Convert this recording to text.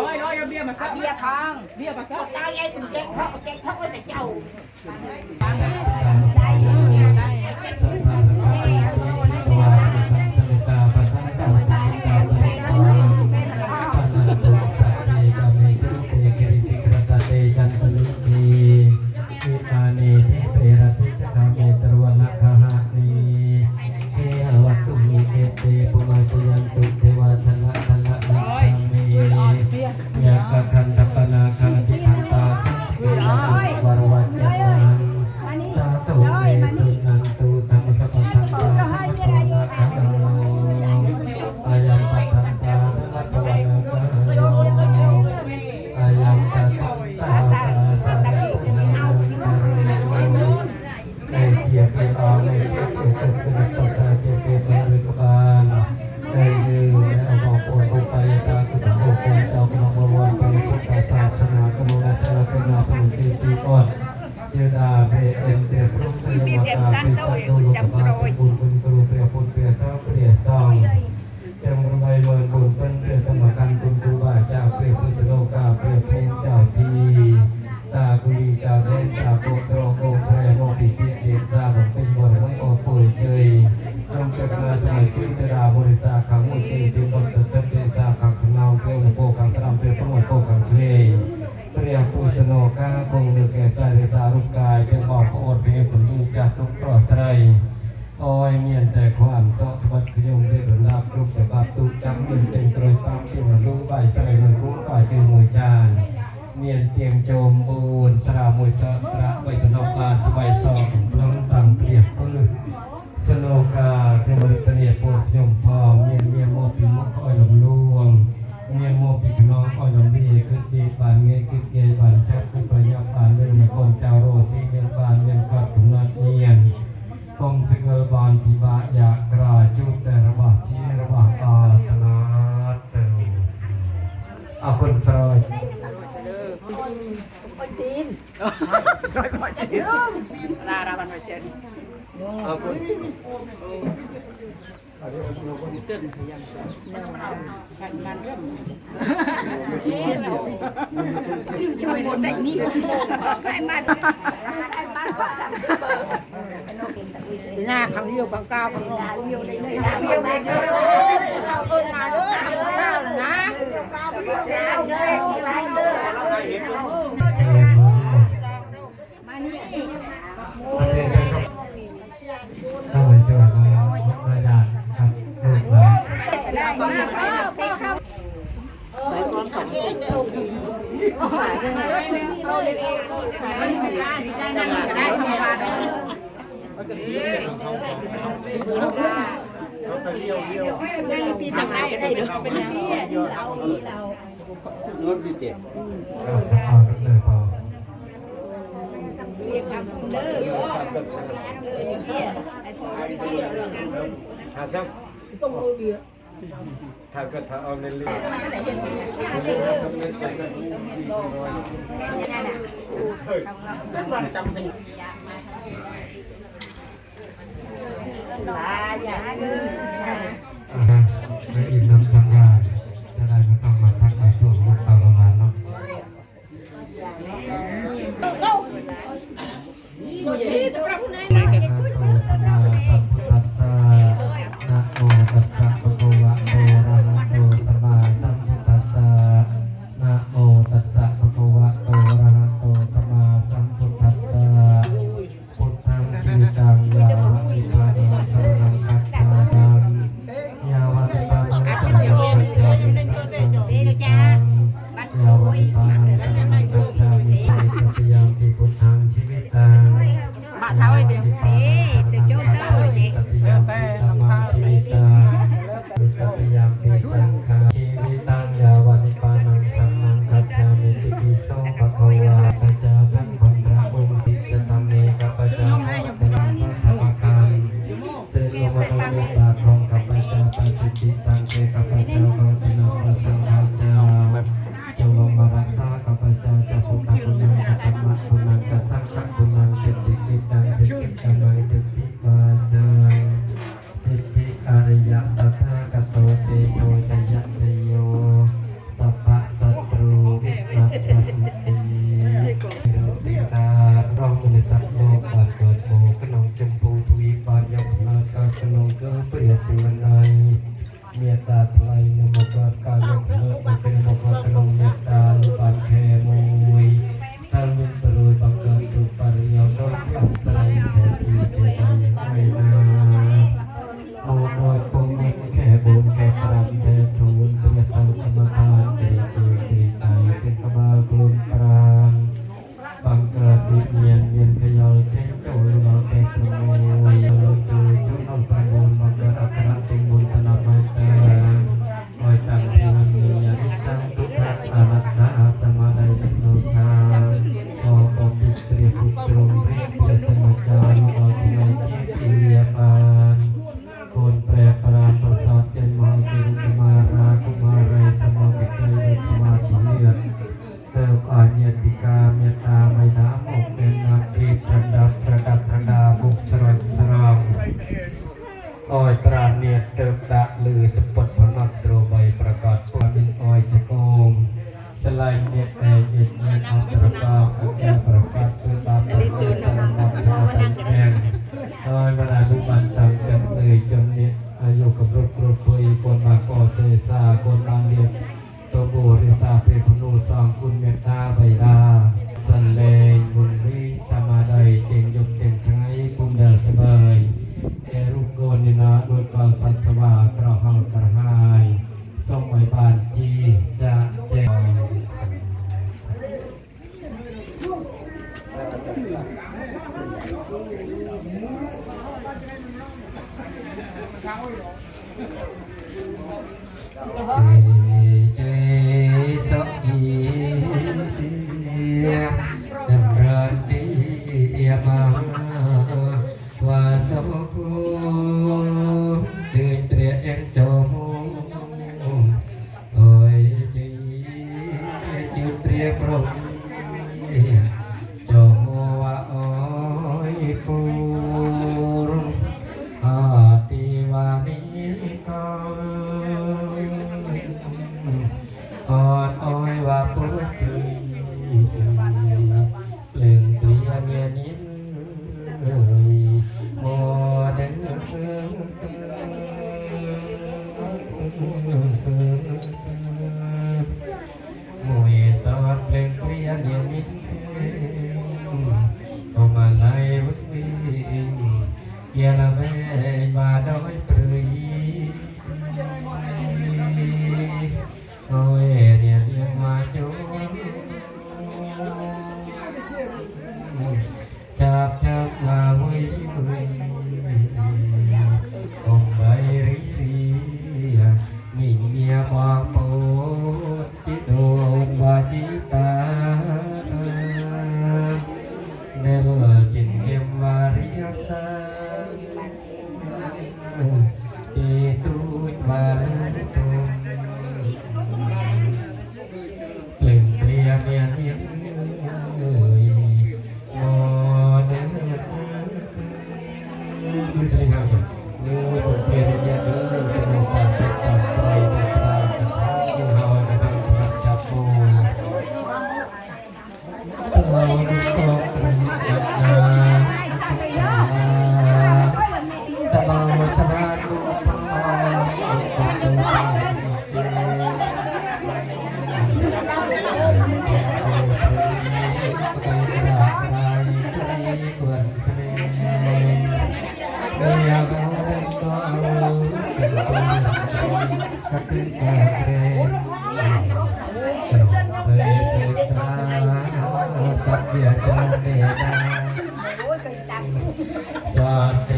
ร้อยร้อยเบียร์มาซับเบียร์พังเบียร์มาซับ ตายไอ้คุณแกเขาแกเขาก็จะเจ้า đâu rồi trăm rồi. មានទៀងចូលបូនស្រាមួយសត្រាបីតំណបានស្បៃសក្នុងតាំងព្រាពើសនោកាព្រះមរិទ្ធនីពរខ្ញុំផងមានមានមកពីមុខអោយលំលួងមានមកពីខ្នងអោយលំលាគឺពីបានងាយគឺងាយបានចា Rồi. Ra bàn mọi chuyện. Ờ, Tiền Chơi một đánh đi. Phải bạn. Phải bạn gọi ra bờ. Nhà bằng cao bằng ngon. รถดีเจ็ดหาซ้ำต้องเอาเบียร์ ถ้าก็ถ้าเอาเล่นเล่นสำเร็จไปก็รู้สี่ร้อยและอีกน้ำสังวาจะได้มาต้องมาทักมาตัวลูกเต่าละมาเนาะเข้า กบรุกรุกปุกนมาก่อเซซากนบางเดียตโบริสาเปพนุสังคุณเมตตาใบดาสันเลงบุญวิสมาใดเก่งยกเก่งทั้งไอปุ่มเดลสบายเอรุโกนินาโดยกอลสันสวาก Yeah. สัตยาจารย์เดชาสัต